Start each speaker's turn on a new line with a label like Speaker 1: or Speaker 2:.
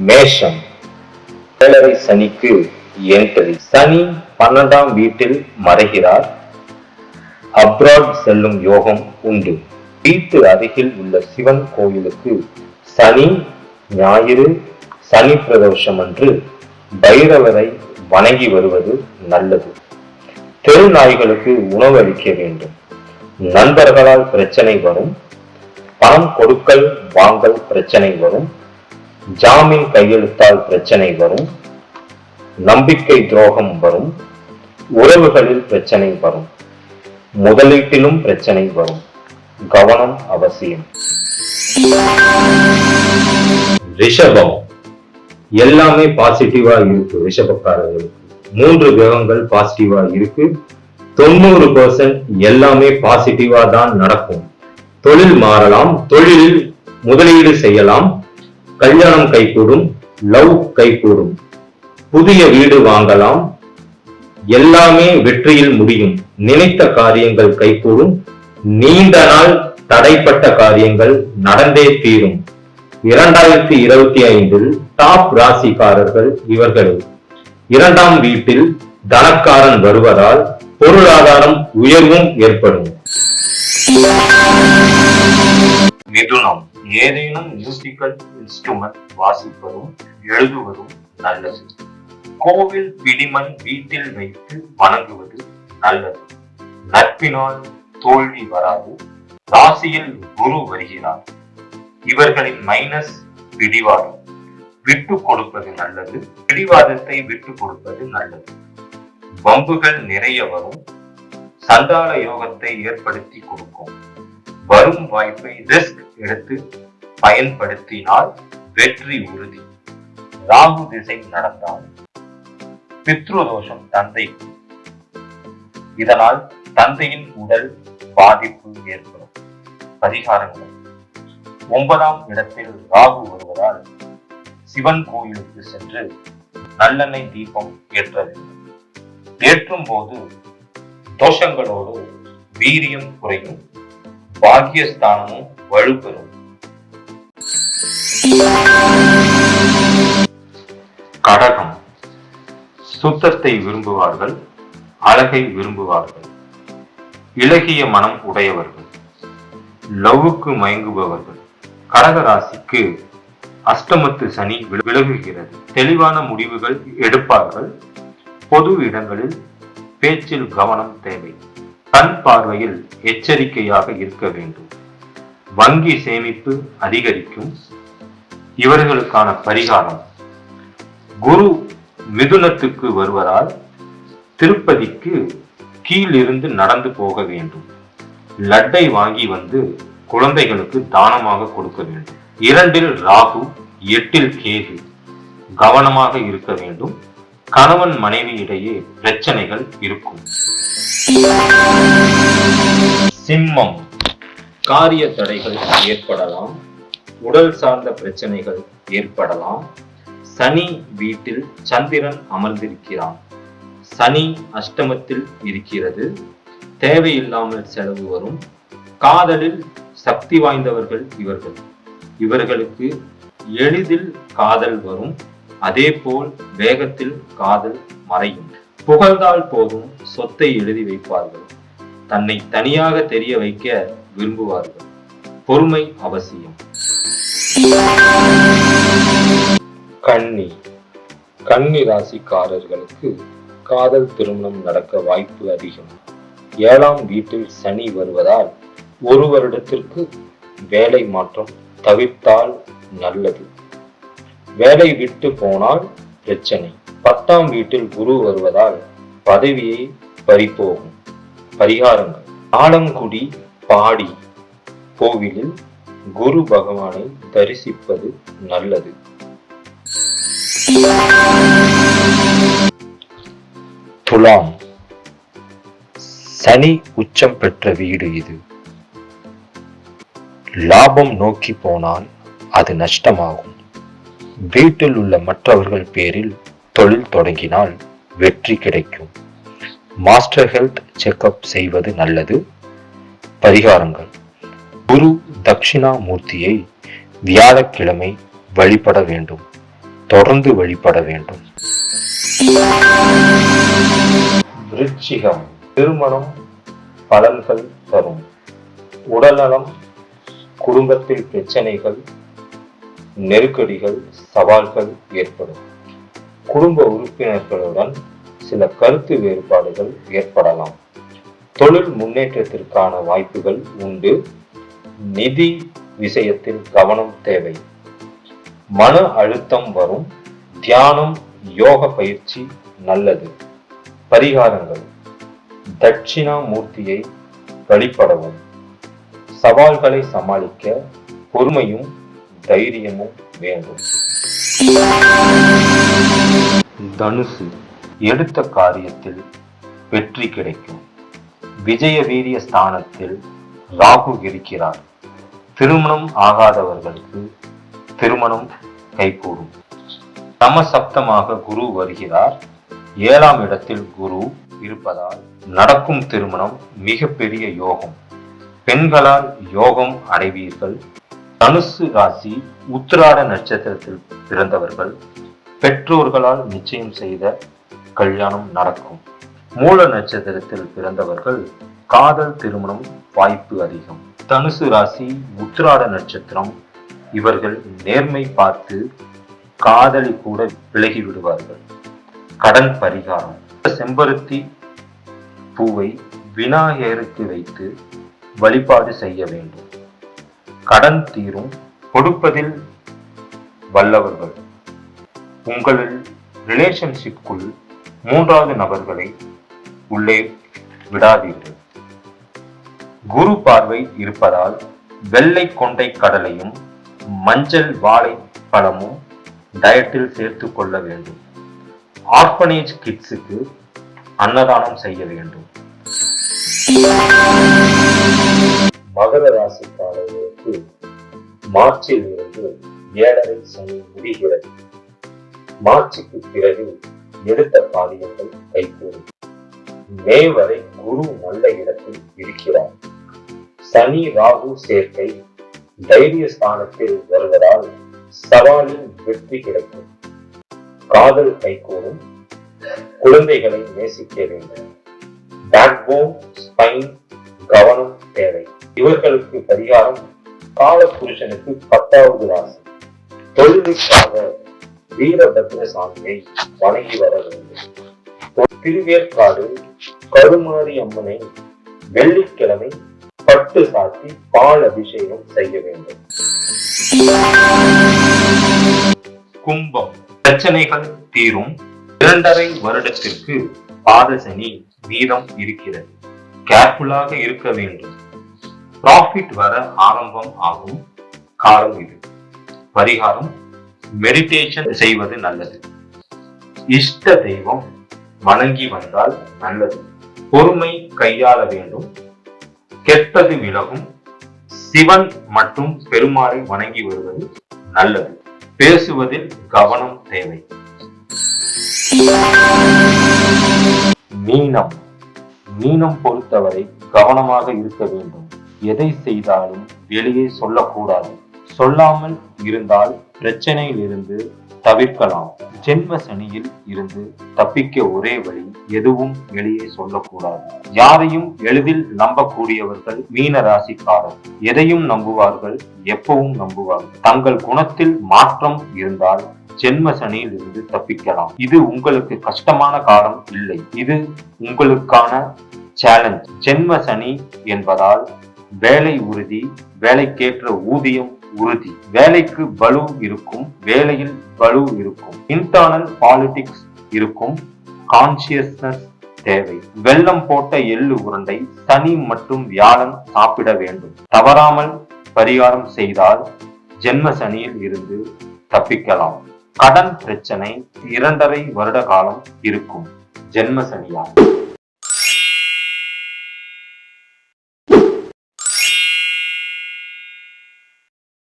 Speaker 1: மேஷம். ஏழரை சனிக்கு என்ட்ரி சனி பன்னெண்டாம் வீட்டில் மறைகிறார். அப்ராட் செல்லும் யோகம் உண்டு. வீட்டு அருகில் உள்ள சிவன் கோயிலுக்கு சனி ஞாயிறு சனி பிரதோஷம் அன்று பைரவரை வணங்கி வருவது நல்லது. தெரு நாய்களுக்கு உணவு அளிக்க வேண்டும். நண்பர்களால் பிரச்சனை வரும். பணம் கொடுக்கல் வாங்கல் பிரச்சனை வரும். ஜாமீன் கையெழுத்தால் பிரச்சனை வரும். நம்பிக்கை துரோகம் வரும். உறவுகளில் பிரச்சனை வரும். முதலீட்டிலும் பிரச்சனை வரும். கவனம் அவசியம். ரிஷபம். எல்லாமே பாசிட்டிவா இருக்கு ரிஷபக்காரர்களுக்கு. மூன்று கிரகங்கள் பாசிட்டிவா இருக்கு. தொண்ணூறு பர்சன்ட் எல்லாமே பாசிட்டிவா தான் நடக்கும். தொழில் மாறலாம் தொழிலில் முதலீடு செய்யலாம் கல்யாணம் கைகூடும் லவ் கைகூடும். புதிய வீடு வாங்கலாம் எல்லாமே வெற்றியில் முடியும். நினைத்த காரியங்கள் கைகூடும் நீண்ட நாள் தடைப்பட்ட காரியங்கள் நடந்தே தீரும். இரண்டாயிரத்தி இருபத்தி ஐந்தில் டாப் ராசிக்காரர்கள் இவர்கள் இரண்டாம் வீட்டில் தனக்காரன் வருவதால் பொருளாதாரம் உயர்வும் ஏற்படும். மிதுனம் ஏதேனும் மியூசிக்கல் இன்ஸ்ட்ருமெண்ட் வாசிப்பதும் எழுதுவதும் நல்லது. கோவில் பிடிமன் வீட்டில் வைத்து வணங்குவது நல்லது. நட்பினால் தோல்வி வராது. ராசியில் குரு வருகிறார். இவர்களின் மைனஸ் பிடிவாதம். விட்டு கொடுப்பது நல்லது. பிடிவாதத்தை விட்டு கொடுப்பது நல்லது. பம்புகள் நிறைய வரும். சண்டால யோகத்தை ஏற்படுத்தி கொடுக்கும். வரும் வாய்ப்பை ரிஸ்க் எடுத்து பயன்படுத்தினால் வெற்றி உறுதி. ராகு திசை நடந்தால் பித்ருதோஷம் தந்தைக்கு இதனால் தந்தையின் உடல் பாதிப்பு ஏற்படும். பரிகாரங்கள். ஒன்பதாம் இடத்தில் ராகு வருவதால் சிவன் கோயிலுக்கு சென்று நல்லெண்ணெய் தீபம் ஏற்ற வேண்டும். ஏற்றும் போது தோஷங்களோடு வீரியம் குறையும். பாக்கியஸ்தானமும் வலுப்பெறும். கடகம். சுத்தத்தை விரும்புவார்கள் அழகை விரும்புவார்கள். இலகிய மனம் உடையவர்கள். லவ்வுக்கு மயங்குபவர்கள். கடக ராசிக்கு அஷ்டமத்து சனி விலகுகிறது. தெளிவான முடிவுகள் எடுப்பார்கள். பொது இடங்களில் பேச்சில் கவனம் தேவை. கண் பார்வையில் எச்சரிக்கையாக இருக்க வேண்டும். வங்கி சேமிப்பு அதிகரிக்கும். இவர்களுக்கான பரிகாரம். குரு மிதுனத்துக்கு வருவதால் திருப்பதிக்கு கீழிருந்து நடந்து போக வேண்டும். லட்டை வாங்கி வந்து குழந்தைகளுக்கு தானமாக கொடுக்க வேண்டும். இரண்டில் ராகு எட்டில் கேது. கவனமாக இருக்க வேண்டும். கணவன் மனைவி இடையே பிரச்சனைகள் இருக்கும். சிம்மம். காரிய தடைகள் ஏற்படலாம். உடல் சார்ந்த பிரச்சனைகள் ஏற்படலாம். சனி வீட்டில் சந்திரன் அமர்ந்திருக்கிறான். சனி அஷ்டமத்தில் இருக்கிறது. தேவையில்லாமல் செலவு வரும். காதலில் சக்தி வாய்ந்தவர்கள் இவர்கள். இவர்களுக்கு எளிதில் காதல் வரும். அதேபோல் வேகத்தில் காதல் மறையும். புகழ்ந்தால் போதும் சொத்தை எழுதி வைப்பார்கள். தன்னை தனியாக தெரிய வைக்க விரும்புவார்கள். பொறுமை அவசியம். கன்னி கன்னி ராசிக்காரர்களுக்கு காதல் திருமணம் நடக்க வாய்ப்பு அதிகம். ஏழாம் வீட்டில் சனி வருவதால் ஒரு வருடத்திற்கு வேலை மாற்றம் தவிர்த்தால் நல்லது. வேலை விட்டு போனால் பிரச்சனை. பத்தாம் வீட்டில் குரு வருவதால் பதவியை பறிபோகும் பரிகாரங்கள். ஆலங்குடி பாடி கோவிலில் குரு பகவானை தரிசிப்பது நல்லது. துலாம். சனி உச்சம் பெற்ற வீடு இது. லாபம் நோக்கி போனால் அது நஷ்டமாகும். வீட்டில் உள்ள மற்றவர்கள் பேரில் தொழில் தொடங்கினால் வெற்றி கிடைக்கும். மாஸ்டர் ஹெல்த் செக்கப் செய்வது நல்லது. பரிகாரங்கள். குரு தட்சிணாமூர்த்தியை வியாழக்கிழமை வழிபட வேண்டும். தொடர்ந்து வழிபட வேண்டும். விருச்சிகம். திருமணம் பலன்கள் தரும். உடல்நலம் குடும்பத்தில் பிரச்சனைகள் நெருக்கடிகள் சவால்கள் ஏற்படும். குடும்ப உறுப்பினர்களுடன் சில கருத்து வேறுபாடுகள் ஏற்படலாம். தொழில் முன்னேற்றத்திற்கான வாய்ப்புகள் உண்டு. நிதி விஷயத்தில் கவனம் தேவை. மன அழுத்தம் வரும். தியானம் யோக பயிற்சி நல்லது. பரிகாரங்கள். தட்சிணாமூர்த்தியை வழிபடவும். சவால்களை சமாளிக்க பொறுமையும் தைரியமும் வேண்டும். தனுசு எடுத்த காரியத்தில் வெற்றி கிடைக்கும். விஜய வீரிய ஸ்தானத்தில் ராகு இருக்கிறார். திருமணம் ஆகாதவர்களுக்கு திருமணம் கைகூடும். சமசப்தமாக குரு வருகிறார். ஏழாம் இடத்தில் குரு இருப்பதால் நடக்கும் திருமணம் மிகப்பெரிய யோகம். பெண்களால் யோகம் அடைவீர்கள். தனுசு ராசி உத்திராட நட்சத்திரத்தில் பிறந்தவர்கள் பெற்றோர்களால் நிச்சயம் செய்த கல்யாணம் நடக்கும். மூல நட்சத்திரத்தில் பிறந்தவர்கள் காதல் திருமணம் வாய்ப்பு அதிகம். தனுசு ராசி உத்திராட நட்சத்திரம் இவர்கள் நேர்மை பார்த்து காதலி கூட விலகி விடுவார்கள். கடன் பரிகாரம். செம்பருத்தி பூவை விநாயகருக்கு வைத்து வழிபாடு செய்ய வேண்டும். கடன் தீரும் கொடுப்பதில் வல்லவர்கள். உங்களில் ரிலேஷன்ஷிப்புக்குள் மூன்றாவது நபர்களை உள்ளே விடாதீர்கள். குரு பார்வை இருப்பதால் வெள்ளை கொண்டை கடலையும் மஞ்சள் வாழை பழமும் டயட்டில் சேர்த்து கொள்ள வேண்டும். ஆர்பனேஜ் கிட்ஸுக்கு அன்னதானம் செய்ய வேண்டும். மகர ராசிக்காரர்களுக்கு மார்ச்சில் இருந்து ஏழரை சனி முடிகிறது. மார்ச்சுக்கு பிறகு எடுத்த காரியங்கள் கைகூடும். மே வரை குரு நல்ல இடத்தில் இருக்கிறார். சனி ராகு சேர்க்கை தைரிய ஸ்தானத்தில் வருவதால் சவாலில் வெற்றி கிடைக்கும். காதல் கைகூடும். குழந்தைகளை நேசிக்க வேண்டும். பேக்போன் ஸ்பைன் கவனம் தேவை. இவர்களுக்கு பரிகாரம் கால புருஷனுக்கு பத்தாவது ராசி தொழிலுக்காக வீரபத்ர சாமியை வணங்கி வர வேண்டும். திருவேற்காடு கருமாரி அம்மனை வெள்ளிக்கிழமை பட்டு சாத்தி பால் அபிஷேகம் செய்ய வேண்டும். கும்பம். பிரச்சனைகள் தீரும். இரண்டரை வருடத்திற்கு பாதசனி மீதம் இருக்கிறது. கேர்ஃபுல்லாக இருக்க வேண்டும். ப்ராஃபிட் வர ஆரம்பம் ஆகும். காலம் இது. பரிகாரம் மெடிடேஷன் செய்வது நல்லது. இஷ்ட தெய்வம் வணங்கி வந்தால் நல்லது. பொறுமை கையாள வேண்டும். கெட்டது விலகும். சிவன் மற்றும் பெருமாளை வணங்கி வருவது நல்லது. பேசுவதில் கவனம் தேவை. மீனம். மீனம் பொறுத்தவரை கவனமாக இருக்க வேண்டும். எதை செய்தாலும் வெளியே சொல்லக்கூடாது. சொல்லாமல் இருந்தால் பிரச்சனையிலிருந்து தவிர்க்கலாம். ஜென்ம சனியில் இருந்து தப்பிக்க ஒரே வழி எதுவும் வெளியே சொல்லக்கூடாது. யாரையும் எளிதில் நம்பக்கூடியவர்கள் மீன ராசிக்காரர். எதையும் நம்புவார்கள் எப்பவும் நம்புவார்கள் தங்கள் குணத்தில் மாற்றம் இருந்தால் ஜென்ம சனியில் இருந்து தப்பிக்கலாம். இது உங்களுக்கு கஷ்டமான காலம் இல்லை. இது உங்களுக்கான சேலஞ்ச் ஜென்ம சனி என்பதால் வேலை உறுதி வேலைக்கேற்ற ஊதியம் உறுதி. வேலைக்கு பலு இருக்கும் வேலையில் பலு இருக்கும். இன்டர்னல் பாலிடிக்ஸ் இருக்கும் கான்சியஸ்னஸ் தேவை. வெள்ளம் போட்ட எள்ளு உருண்டை சனி மற்றும் வியாழன் சாப்பிட வேண்டும். தவறாமல் பரிகாரம் செய்தால் ஜென்ம சனியில் இருந்து தப்பிக்கலாம். கடன் பிரச்சனை இரண்டரை வருட காலம் இருக்கும். ஜென்ம சனியாகும்